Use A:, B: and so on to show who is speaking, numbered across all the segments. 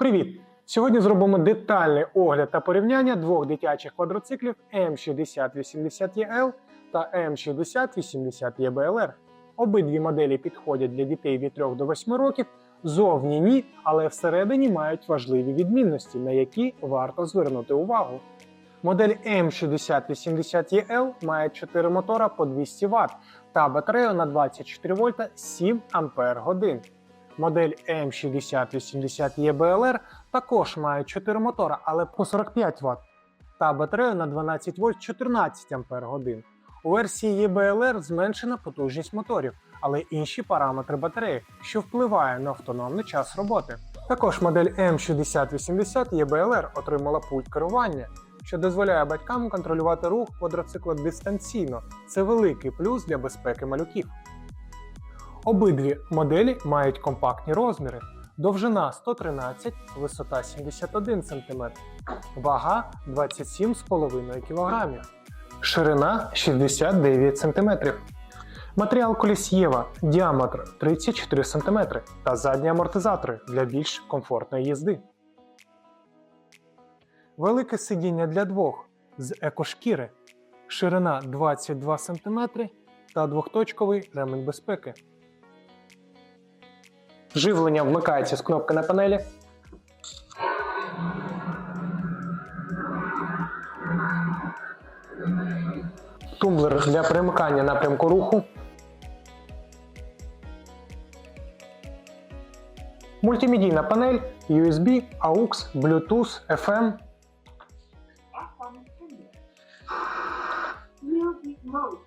A: Привіт! Сьогодні зробимо детальний огляд та порівняння двох дитячих квадроциклів M6080EL та M6080EBLR. Обидві моделі підходять для дітей від 3 до 8 років, зовні ні, але всередині мають важливі відмінності, на які варто звернути увагу. Модель M6080EL має 4 мотора по 200 Вт та батарею на 24 вольта 7 Ампер годин. Модель M6080EBLR також має 4 мотора, але по 45 Вт та батарею на 12 вольт 14 Ампер годин. У версії EBLR зменшена потужність моторів, але інші параметри батареї, що впливає на автономний час роботи. Також модель M6080 EBLR отримала пульт керування, що дозволяє батькам контролювати рух квадроцикла дистанційно. Це великий плюс для безпеки малюків. Обидві моделі мають компактні розміри. Довжина 113, висота 71 см, вага 27,5 кг, ширина 69 см. Матеріал колісьєва, діаметр 34 см та задні амортизатори для більш комфортної їзди. Велике сидіння для двох з екошкіри, ширина 22 см та двохточковий ремень безпеки. Живлення вмикається з кнопки на панелі. Тумблер для перемикання напрямку руху. Мультимедійна панель, USB, AUX, Bluetooth, FM.
B: Music mode.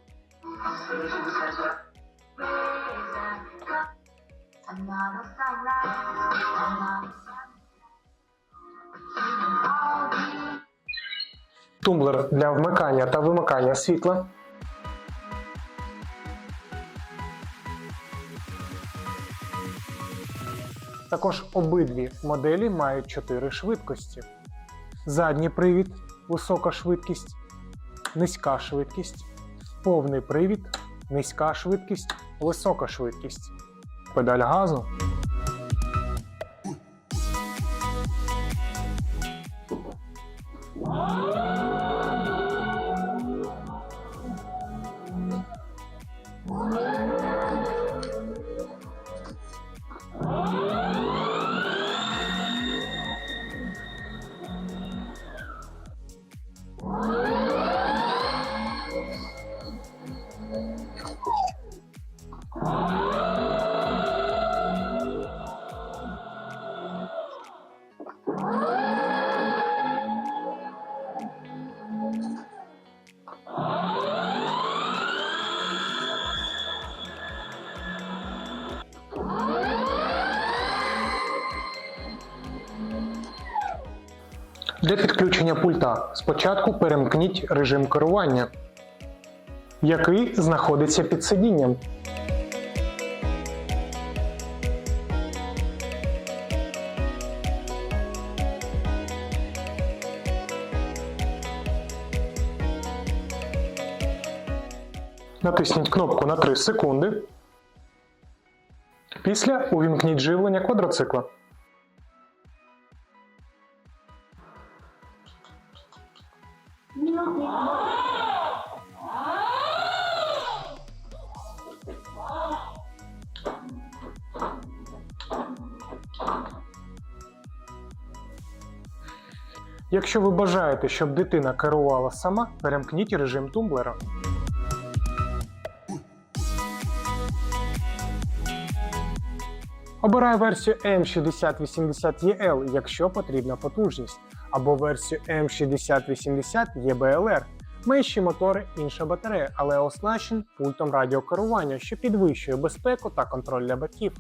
A: Тумблер для вмикання та вимикання світла. Також обидві моделі мають 4 швидкості. Задній привід, висока швидкість, низька швидкість, повний привід, низька швидкість, висока швидкість. Педаль газу. Для підключення пульта спочатку перемкніть режим керування, який знаходиться під сидінням. Натисніть кнопку на 3 секунди. Після увімкніть живлення квадроцикла. Якщо ви бажаєте, щоб дитина керувала сама, перемкніть режим тумблера. Обирай версію M6080EL, якщо потрібна потужність, або версію M6080EBLR. Менші мотори, інша батарея, але оснащені пультом радіокерування, що підвищує безпеку та контроль для батьків.